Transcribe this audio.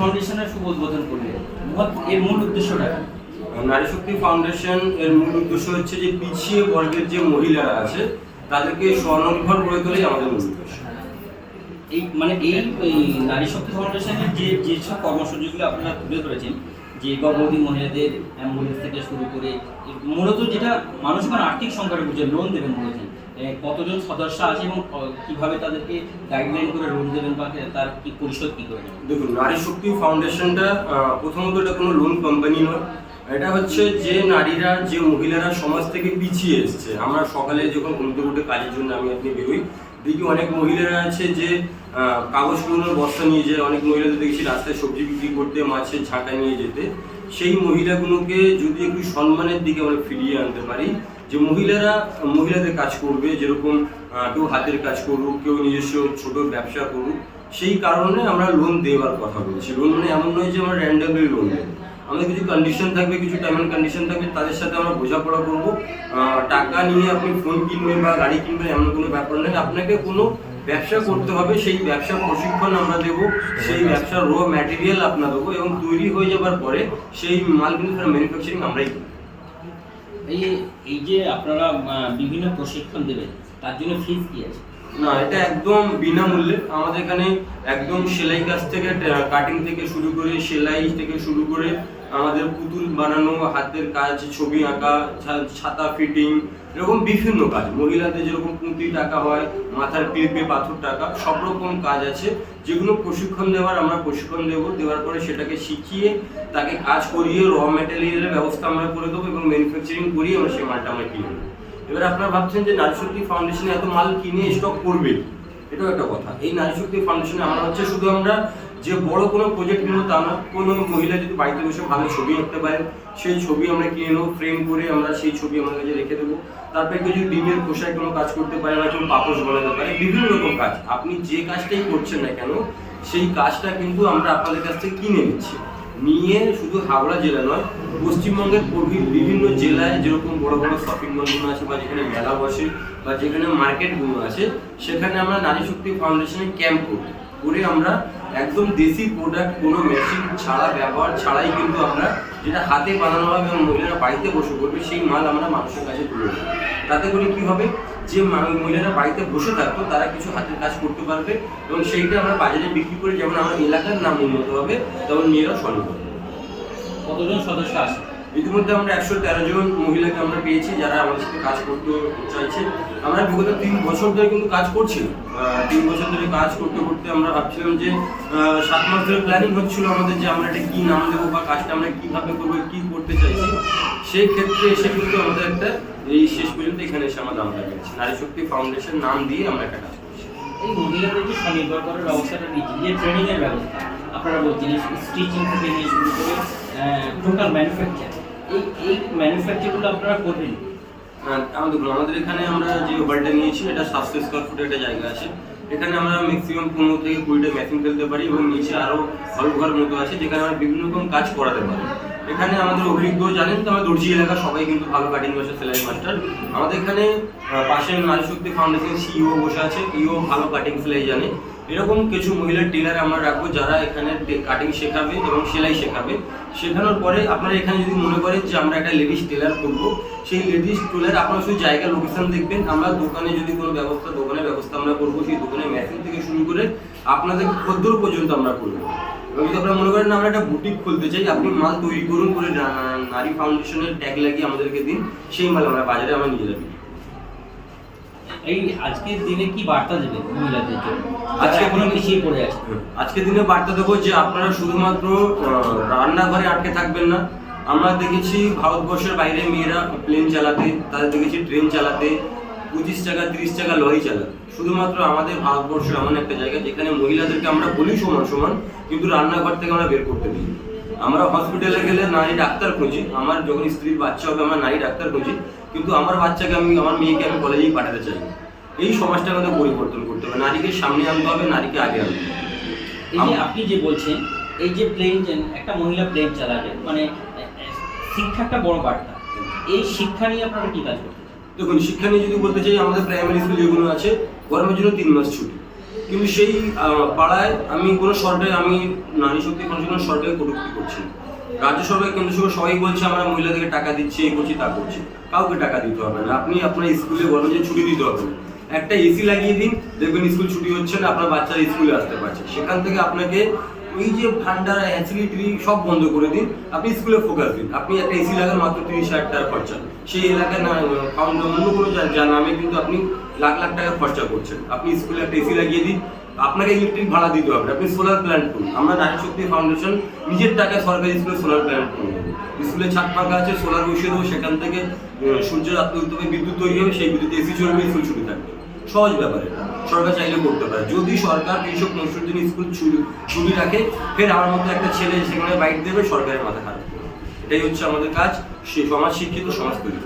ফাউন্ডেশনের শুভ উদ্বোধন করলেন এর মূল উদ্দেশ্যটা নারী শক্তি ফাউন্ডেশন এর মূল উদ্দেশ্য হচ্ছে যে পিছিয়ে বর্গের যে মহিলারা আছে তাদেরকে স্বনির্ভর করে তোলাই আমাদের মূল উদ্দেশ্য। এই মানে এই নারী শক্তি ফাউন্ডেশনের যে যেসব কর্মসূচিগুলো আপনারা তুলে ধরেছেন যে গর্ভবতী মহিলাদের অ্যাম্বুলেন্স থেকে শুরু করে মূলত যেটা মানুষ এখন আর্থিক সংকটে বুঝে লোন দেবেন বলেছেন কতজন সদস্য আছে এবং কীভাবে তাদেরকে গাইডলাইন করে লোন দেবেন বা তার কি পরিশোধ কি করে দেখুন, নারী শক্তি ফাউন্ডেশনটা প্রথমত এটা কোনো লোন কোম্পানি নয়। এটা হচ্ছে যে নারীরা, যে মহিলারা সমাজ থেকে পিছিয়ে এসছে। আমরা সকালে যখন ঘুম থেকে উঠে কাজের জন্য আমি আপনি বেরোই, দেখি অনেক মহিলারা আছে যে কাগজ কুড়োনোর বস্তা নিয়ে যায়। অনেক মহিলাদের দেখছি রাস্তায় সবজি বিক্রি করতে, মাছের ঝাঁটা নিয়ে যেতে। সেই মহিলাগুলোকে যদি একটু সম্মানের দিকে আমরা ফিরিয়ে আনতে পারি যে মহিলারা, মহিলাদের কাজ করবে, যেরকম কেউ হাতের কাজ করুক, কেউ নিজস্ব ছোট ব্যবসা করুক, সেই কারণে আমরা লোন দেওয়ার কথা বলছি। লোন মানে এমন নয় যে আমরা র্যান্ডামলি লোন দেবো আমাদের কিছু কন্ডিশন থাকবে, কিছু টাইম অ্যান্ড কন্ডিশন থাকবে, তাদের সাথে আমরা বোঝাপড়া করব। টাকা নিয়ে আপনি ফোন কিনবেন বা গাড়ি কিনবেন, এমন কোনো ব্যাপার নেই আপনাকে কোনো ব্যবসা করতে হবে, সেই ব্যবসা প্রশিক্ষণ আমরা দেবো, সেই ব্যবসার র ম্যাটেরিয়াল আপনার দেবো এবং তৈরি হয়ে যাবার পরে সেই মাল কিন্তু ম্যানুফ্যাকচারিং আমরাই করি এই এই যে আপনারা বিভিন্ন প্রশিক্ষণ দেবেন তার জন্য ফিজ কি আছে? না, এটা একদম বিনামূল্যে। আমাদের এখানে একদম সেলাই কাজ থেকে কাটিং থেকে শুরু করে, সেলাই থেকে শুরু করে আমাদের পুতুল বানানো, হাতের কাজ, ছবি আঁকা ছাতা ফিটিং এরকম বিভিন্ন কাজ। মহিলাদের যেরকম পুঁতি টাকা হয়, মাথার ক্লিপে পাথর টাকা, সব রকম কাজ আছে। যেগুলো প্রশিক্ষণ দেওয়ার, আমরা প্রশিক্ষণ দেবো। দেওয়ার পরে সেটাকে শিখিয়ে, তাকে কাজ করিয়ে র ম্যাটেরিয়ালের ব্যবস্থা আমরা করে দেবো এবং ম্যানুফ্যাকচারিং করিয়ে আমরা সেই মালটা আমরা কিনে নেব। এবার আপনারা ভাবছেন যে নারী শক্তি ফাউন্ডেশনে এত মাল কিনে স্টক করবে? এটাও একটা কথা। এই নারী শক্তি ফাউন্ডেশনে আমরা হচ্ছে শুধু আমরা যে বড় কোনো প্রজেক্ট কিনবো তা না, কোনো মহিলা যদি বাড়িতে বসে ভালো ছবি আঁকতে পারেন সেই ছবি আমরা কিনে নেব ফ্রেম করে আমরা সেই ছবি আমার কাছে রেখে দেবো। তারপরে কেউ যদি ডিমের খোসায় কোনো কাজ করতে পারে বা কেউ পাপোশ বানাতে পারে, বিভিন্ন রকম কাজ। আপনি যে কাজটাই করছেন না কেন, সেই কাজটা কিন্তু আমরা আপনাদের কাছ থেকে কিনে নিচ্ছি। নিয়ে শুধু হাওড়া জেলা নয়, পশ্চিমবঙ্গের বিভিন্ন জেলায় যেরকম বড় বড় শপিং মলগুলো আছে বা যেখানে মেলা বসে বা যেখানে মার্কেটগুলো আছে, সেখানে আমরা নারী শক্তি ফাউন্ডেশনে ক্যাম্প করি করে আমরা একদম দেশি প্রোডাক্ট কোনো মেশিন ছাড়া, ব্যবহার ছাড়াই কিন্তু আমরা যেটা হাতে বানানো হবে এবং মহিলারা বাড়িতে বসে করবে, সেই মাল আমরা মানুষের কাছে তুলে দেবো। তাতে করে কী হবে? যে মহিলারা বাড়িতে বসে থাকতো, তারা কিছু হাতের কাজ করতে পারবে এবং সেইটা আমরা বাজারে বিক্রি করে, যেমন আমার এলাকার নাম উন্নত হবে, তেমন মেয়েরাও স্বনির্ভর। কতজন সদস্য আছে ইতিমধ্যে আমরা একশো তেরো জন মহিলাকে আমরা পেয়েছি যারা আমাদের সাথে কাজ করতে চাইছে। আমরা বিগত তিন বছর ধরে কিন্তু কাজ করছি তিন বছর ধরে কাজ করতে করতে আমরা ভাবছিলাম যে সাত মাস ধরে প্ল্যানিং হচ্ছিল আমাদের যে আমরা এটা কি নাম দেবো বা কাজটা আমরা কীভাবে করব, কি করতে চাইছি। সেই ক্ষেত্রে এসে কিন্তু আমাদের একটা এই শেষ পর্যন্ত এখানে এসে আমাদের আমরা পেয়েছি নারী শক্তি ফাউন্ডেশন নাম দিয়ে আমরা একটা কাজ করছি। এই মহিলাদের যে স্বনির্ভর করার ব্যবস্থাটা নিয়েছেন যে ট্রেনিং এর ব্যবস্থা, আপনারা বলছেন স্টিচিং থেকে নিয়ে শুরু করে টোটাল ম্যানুফ্যাকচার এই এই ম্যানুফ্যাকচারগুলো আপনারা করবেন? আমাদের এখানে আমরা যে হলটা নিয়েছি এটা সাতশো স্কোয়ার ফুটের একটা জায়গা আছে। এখানে আমরা ম্যাক্সিমাম পনেরো থেকে কুড়িটা মেশিন ফেলতে পারি এবং নিচে আরও হল ঘর মতো আছে যেখানে আমরা বিভিন্ন রকম কাজ করাতে পারি। এখানে আমাদের অভিজ্ঞ জানেন তো আমার দর্জি এলাকা সবাই কিন্তু ভালো কাটিং মাস্টার সেলাই মাস্টার আমাদের এখানে আহ, পাশে নারী শক্তি ফাউন্ডেশন সিইও বসে আছে ইও ভালো কাটিং সেলাই জানে। এরকম কিছু মহিলা টেলার আমরা রাখব যারা এখানে কাটিং শেখাবে এবং সেলাই শেখাবে। শেখানোর পরে আপনারা এখানে যদি মনে করেন যে আমরা একটা লেডিস টেলার করব, সেই লেডিস টেলার আপনারা শুধু জায়গা লোকেশন দেখবেন। আমরা দোকানে যদি কোনো ব্যবস্থা, দোকানের ব্যবস্থা আমরা করব, সেই দোকানের মেশিন থেকে শুরু করে আপনাদের খদ্দর পর্যন্ত আমরা করব। এবং যদি আপনারা মনে করেন আমরা একটা বুটিক খুলতে চাই, আপনি মাল তৈরি করুন করে নারী ফাউন্ডেশনের ট্যাগ লাগিয়ে আমাদেরকে দিন, সেই মাল আমরা বাজারে আমরা বিক্রি করি। এই আজকের দিনে কি বার্তা দেবেন মহিলাদের জন্য? আজকে দিনে- পিছিয়ে পড়ে আছে। আজকে দিনে বার্তা দেবো যে আপনারা শুধুমাত্র রান্নাঘরে আটকে থাকবেন না। আমরা দেখেছি ভারতবর্ষের বাইরে মেয়েরা প্লেন চালাতে তাদের দেখেছি ট্রেন চালাতে পঁচিশ টাকা তিরিশ টাকা লরি চালাতে। শুধুমাত্র আমাদের ভারতবর্ষ এমন একটা জায়গা যেখানে মহিলাদেরকে আমরা বলি সমান সমান কিন্তু রান্নাঘর থেকে আমরা বের করতে দিই আমরা হসপিটালে গেলে নারী ডাক্তার খুঁজি। আমার যখন স্ত্রীর বাচ্চা হবে আমার নারী ডাক্তার খুঁজি। কিন্তু আমার বাচ্চাকে আমি আমার মেয়েকে আমি কলেজেই পাঠাতে চাই এই সমাজটা আমাদের পরিবর্তন করতে হবে। নারীকে সামনে আনতে হবে নারীকে আগে আনতে হবে। এই যে আপনি যে বলছেন এই যে প্লেন একটা মহিলা প্লেন চালাবে মানে শিক্ষা একটা বড় বার্তা। এই শিক্ষা নিয়ে আপনারা কি কাজ করতে দেখুন শিক্ষা নিয়ে যদি বলতে চাই আমাদের প্রাইমারি স্কুল যেগুলো আছে গরমের জন্য তিন মাস ছুটি। কিন্তু সেই পাড়ায় আমি কোনো সরকারি আমি নারী শক্তি কোনো সরকারি কটূক্তি করছি না। রাজ্য সরকার কেন্দ্র সরকার সবাই বলছে, আমরা মহিলাদেরকে টাকা দিচ্ছি, এই করছি, তা করছি। কাউকে টাকা দিতে হবে না। আপনি আপনার স্কুলে বলো যে ছুটি দিতে হবে। একটা এসি লাগিয়ে দিন, দেখবেন স্কুল ছুটি হচ্ছে না, আপনার বাচ্চারা স্কুলে আসতে পারছে। সেখান থেকে আপনাকে ওই যে ভান্ডার অ্যাসিডিটি সব বন্ধ করে দিন। আপনি স্কুলে ফোকাস দিন। আপনি একটা এসি লাগান, মাত্র তিরিশ হাজার টাকা খরচা। সেই এলাকায় না অন্য কোনো যা নামে কিন্তু আপনি লাখ লাখ টাকা খরচা করছেন। আপনি স্কুলে একটা এসি লাগিয়ে দিন আপনাকে ইলেকট্রিক ভাড়া দিতে হবে। আপনি সোলার প্ল্যান্ট করুন। আমরা নারী শক্তি ফাউন্ডেশন নিজের টাকায় সরকারি স্কুলে সোলার প্ল্যান্ট করুন। স্কুলে ছাদ ফাঁকা আছে সোলার বসিয়ে দেবো, সেখান থেকে সূর্যের আত্ম উত্তমে বিদ্যুৎ তৈরি হবে, সেই বিদ্যুৎ এসি চলবে স্কুল ছুটি থাকবে। সহজ ব্যাপার সরকার চাইলে করতে পারে। যদি সরকার তিনশো পঁয়ষট্টি দিন স্কুল ছুটি রাখে, ফের আমার মতো একটা ছেলে সেখানে বাইক দেবে, সরকারের মাথা খারাপ এটাই হচ্ছে আমাদের কাজ সমাজ শিক্ষিত, সমাজ তৈরি।